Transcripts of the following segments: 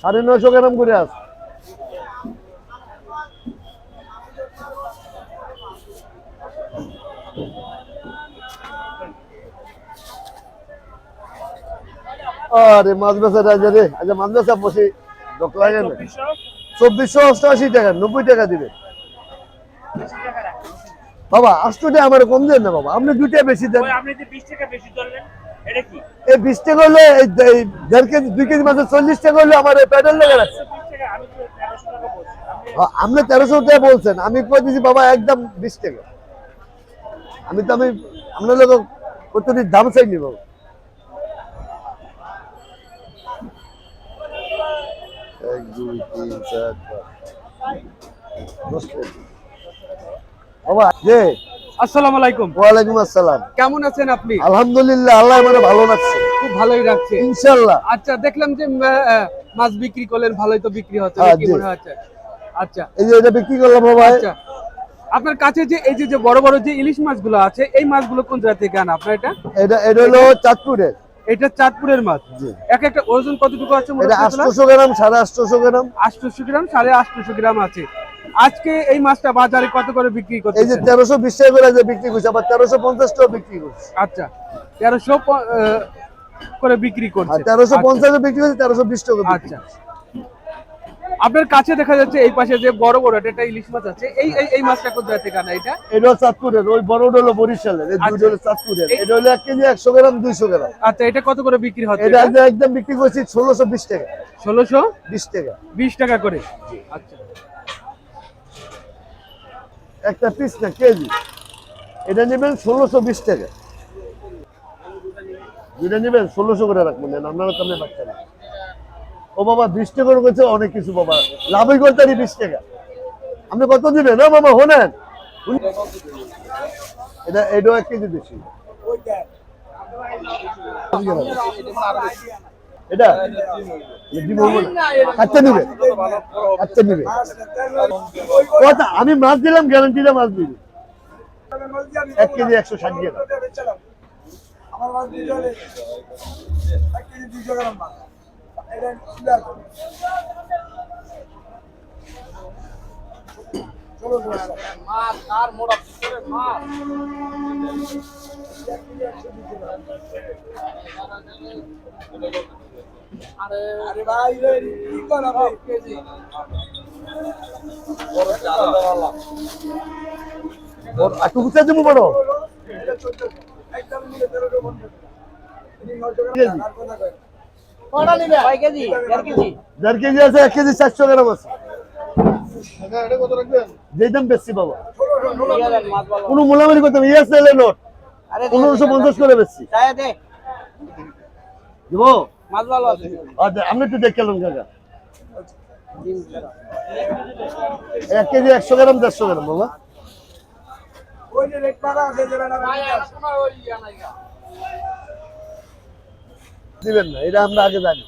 সাড়ে নয়শো গ্রাম করে আছে আরে মাছ বেচা রাজা রে আচ্ছা মাছ বেচা বসে দোক লাগে চব্বিশশো অষ্টআশি টাকা, নব্বই টাকা দিবে। বাবা, আষ্টটা আমার কম দেন না বাবা, আপনি দুইটা বেশি দেন। আপনি যে 20 টাকা বেশি ধরলেন এই বিশ টাকা হলে দেড় কেজি দুই কেজি মাছের চল্লিশ টাকা হলে আমার এই পেট্রোল লেগে রাখছে 20 টাকা আমি তো 1300 টাকা বলছি। আপনি তেরোশো টাকা বলছেন আমি কই দিছি বাবা একদম বিশ টাকা। আমি তো আমি আপনার লোক দাম চাইনি বাবা এক দুই তিন চার পাঁচ। দশ টাকা। বাবা যে আসসালামু আলাইকুম। ওয়ালাইকুম আসসালাম। কেমন আছেন আপনি? আলহামদুলিল্লাহ আল্লাহ মানে ভালো লাগছে। খুব ভালোই রাখছে ইনশাল্লাহ আচ্ছা দেখলাম যে মাছ বিক্রি করলেন ভালোই তো বিক্রি হচ্ছে হ্যাঁ, মনে হচ্ছে? আচ্ছা। এই যে এটা বিক্রি করলাম বাবা আচ্ছা। আপনার কাছে যে এই যে বড় বড় যে ইলিশ মাছগুলো আছে এই মাছগুলো কোন জায়গা থেকে আনা আপনার এটা? এটা এটা হলো চাঁদপুরের। এটা চাঁদপুরের মাছ। এক একটা ওজন কতটুকু আছে এটা গ্রাম সাড়ে আটশোশো গ্রাম। আটশোশো গ্রাম সাড়ে আটশোশো গ্রাম আছে। আজকে এই মাছটা বাজারে কত করে বিক্রি করছে এই যে করতেছে তেরোশো বিশ টাকা করে যে বিক্রি করছে আবার তেরোশো পঞ্চাশ টাকা বিক্রি করছে। আচ্ছা তেরোশো প- আহ, করে বিক্রি করছে। তেরোশো আচ্ছা। পঞ্চাশে বিক্রি করছে তেরোশো বিশ টাকা আচ্ছা। আপনার কাছে দেখা যাচ্ছে এই পাশে যে বড় বড় একটা ইলিশ মাছ আছে। এই এই- মাছটা কোথায় থেকে আনা এটা? এটা হলো চাঁদপুরের ওই বড়টা হলো বরিশালের এই দুটো হলো চাঁদপুরের। এটা হলো এক কেজি একশো গ্রাম দুইশো গ্রাম। আচ্ছা এটা কত করে বিক্রি হচ্ছে এটা একদম একদম বিক্রি করছি ষোলোশো বিশ টাকা। ষোলোশো বিশ টাকা। বিশ টাকা করে। আচ্ছা। একটা পিস না কেজি। এটা নেবেন ষোলোশো বিশ টাকা। যেটা নেবেন ষোলোশো করে রাখবেন আপনারা তো বাচ্চা ও বাবা, বিশ টাকা করে করছে অনেক কিছু বাবা। লাভই করতে বিশ টাকা। আপনি কত দিবেন? না বাবা, শোনেন। এটা, এটাও এক কেজি বেশি। এটা? আমি মাছ দিলাম গ্যারান্টি গ্যারান্টিটা মাছ দিবি। এক কেজি একশো ষাট গ্রাম। আর ভাই কি করা কেজি একটু দেবো বড় দেড় কেজি আছে এক কেজি চারশো গ্রাম আছে যেই দাম বেশি বাবা। কোনো মোলামারি করতে হবে ইয়েস এলে নোট। পনেরোশো পঞ্চাশ করে বেশি। দিব? মাছ ভালো আছে। আচ্ছা আমি একটু দেখে এলাম কাকা। এক কেজি একশো গ্রাম দেড়শো গ্রাম বাবা। দিবেন না এটা আমরা আগে জানি।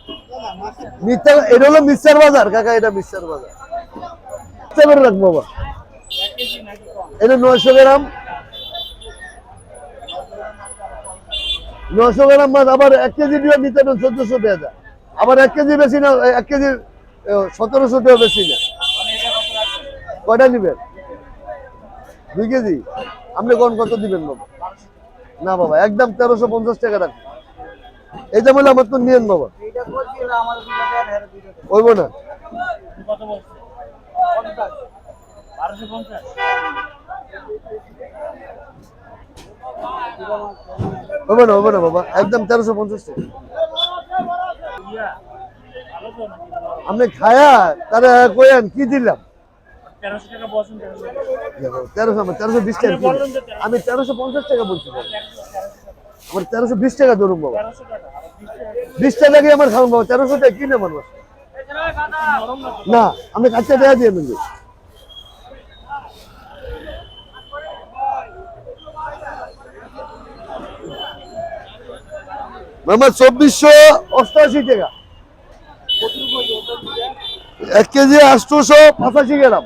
মিথ্যা এটা হলো মিক্সার বাজার কাকা এটা মিক্সার বাজার। করে রাখব বাবা? এটা নয়শো গ্রাম। নয়শো গ্রাম মাছ আবার এক কেজি দিয়ে নিতে হবে চোদ্দশো টাকা আবার এক কেজি বেশি না এক কেজি সতেরোশো টাকা বেশি না। কয়টা নিবেন? দুই কেজি? আপনি কোন কত দিবেন বাবা? না বাবা একদম তেরোশো পঞ্চাশ টাকা রাখবেন এইটা বলে আমার তো নিয়েন বাবা। হইব না। 1250 না বাবা একদম তেরোশো পঞ্চাশ টাকা ইয়া আপনি খায়া তারা কইেন কি দিলাম 1300 টাকা বলছেন 1300 টাকা তেরোশো আমার তেরোশো বিশ টাকা আমি তেরোশো পঞ্চাশ টাকা বলছি বাবা। আমার তেরোশো বিশ টাকা ধরুন বাবা 1300 টাকা আর 20 টাকা বিশ টাকা দিয়ে আমার খাওয়ান বাবা তেরোশো টাকা কিনে না আমি কাছে দেয়া দিয়ে মামা চব্বিশশো অষ্টআশি টাকা। এক কেজি আটশোশো পঁচাশি গ্রাম।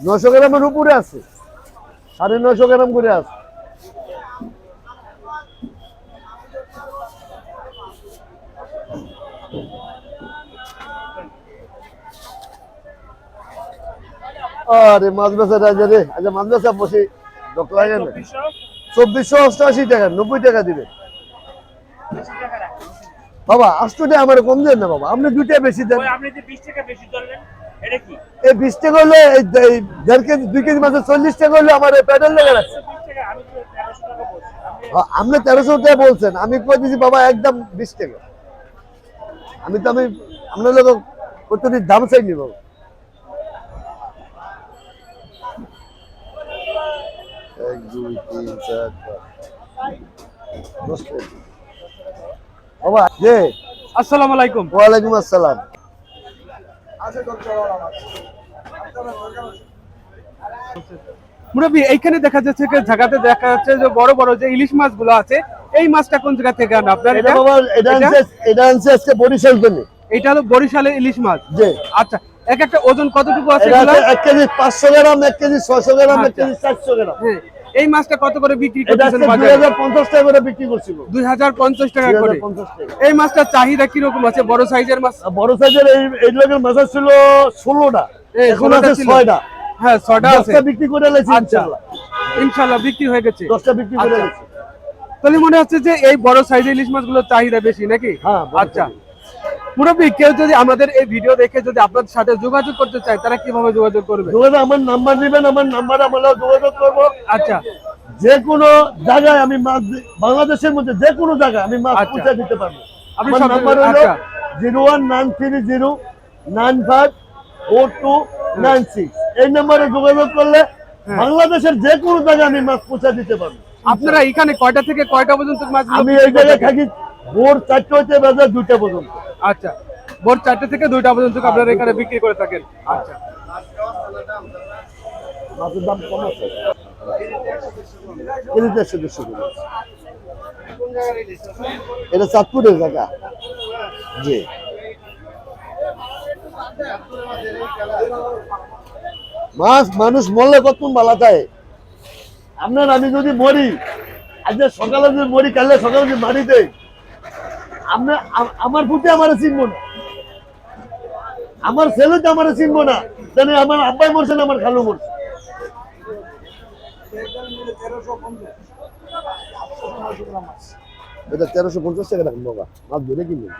নশো গ্রামের উপরে আছে। সাড়ে নশো গ্রাম করে আছে। আরে মাছ বেচা রাজা রে। আচ্ছা মাছ বেচা বসি। লোক লাগে না। চব্বিশশো অষ্টআশি টাকা নব্বই টাকা দিবে। বাবা আটশো টাকা আমার কম দেন না বাবা আপনি দুইটা বেশি দেন। এই বিশ টাকা হলে এই দেড় কেজি দুই কেজি মাছের চল্লিশ টাকা হলে আমার প্যাডেল লেগে রাখছে। তেরোশো টাকা আপনি তেরোশো টাকা বলছেন আমি কই দিছি বাবা একদম বিশ টাকা। আমি তো আমি আপনার লোক প্রতিটি দাম চাইনি বাবা। দুই তিন চার। বাবা যে আসসালামু আলাইকুম। ওয়ালাইকুম আসসালাম। মুরব্বী এইখানে দেখা যাচ্ছে জায়গাতে দেখা যাচ্ছে যে বড় বড় যে ইলিশ মাছগুলো আছে এই মাছটা কোন জায়গা থেকে আনা? আপনার এটা এটা? বাবা এটা এটা? আনছে আজকে বরিশাল জন্য এটা হলো বরিশালের ইলিশ মাছ? আচ্ছা এক একটা ওজন কতটুকু আছে এক কেজি পাঁচশো গ্রাম এক কেজি ছয়শো গ্রাম এক আচ্ছা। কেজি চারশো গ্রাম। হ্যাঁ। এই মাছটা কত করে বিক্রি করতেছেন বাজারে? হাজার পঞ্চাশ টাকা করে বিক্রি করছিল। দুই হাজার পঞ্চাশ টাকা করে। এই মাছটার চাহিদা কীরকম আছে? বড় সাইজের মাছ? বড় সাইজের এই এই লোকের মাছ ছিল ষোলোটা। এই এখন আছে ছিল। ছয়টা। হ্যাঁ ছটা আছে। বিক্রি করে লাইছি আচ্ছা। ইনশাল্লাহ। ইনশাল্লাহ বিক্রি হয়ে গেছে। দশটা বিক্রি করে আচ্ছা। লাইছি তাহলে মনে হচ্ছে যে এই বড় সাইজের ইলিশ মাছগুলোর চাহিদা বেশি নাকি? হ্যাঁ, আচ্ছা। মুরব্বী কেউ যদি আমাদের এই ভিডিও দেখে যদি আপনাদের সাথে যোগাযোগ করতে চায় তারা কীভাবে যোগাযোগ করবে যোগাযোগ আমার নাম্বার দিবেন আমার নাম্বার আমরা যোগাযোগ করব আচ্ছা যে কোনো জায়গায় আমি মাছ বাংলাদেশের মধ্যে যে কোনো জায়গায় আমি মাছ আচ্ছা। পৌঁছে দিতে পারব আমার নাম্বার হলো আচ্ছা। Zero one nine three zero nine five four two nine six এই নাম্বারে যোগাযোগ করলে হ্যাঁ। বাংলাদেশের যে কোনো জায়গায় আমি মাছ পৌঁছে দিতে পারব আপনারা এখানে কয়টা থেকে কয়টা পর্যন্ত মাছ আমি এই জায়গায় থাকি ভোর চারটে হইতে বেজে দুইটা পর্যন্ত। আচ্ছা ভোর চারটে থেকে দুইটা পর্যন্ত আপনারা এখানে বিক্রি করে থাকেন? আচ্ছা। মাছের দাম কম আছে। কেজি দেড়শো দেড়শো এটা চাঁদপুরের জায়গা। জি। মাছ মানুষ মরলে কত ভালো যায় আপনার আমি যদি মরি আজকে সকালে যদি মরি কালকে সকালে যদি মারি দেই আপনার আ- আমার পুঁতে আমার চিনবো না। আমার ছেলে তো আমার চিনবো না, জানে আমার আব্বাই মরছে না, আমার খালু মরছে। তেরোশো পঞ্চাশ টাকা বাবা। মাছ? ধরে কিনবেন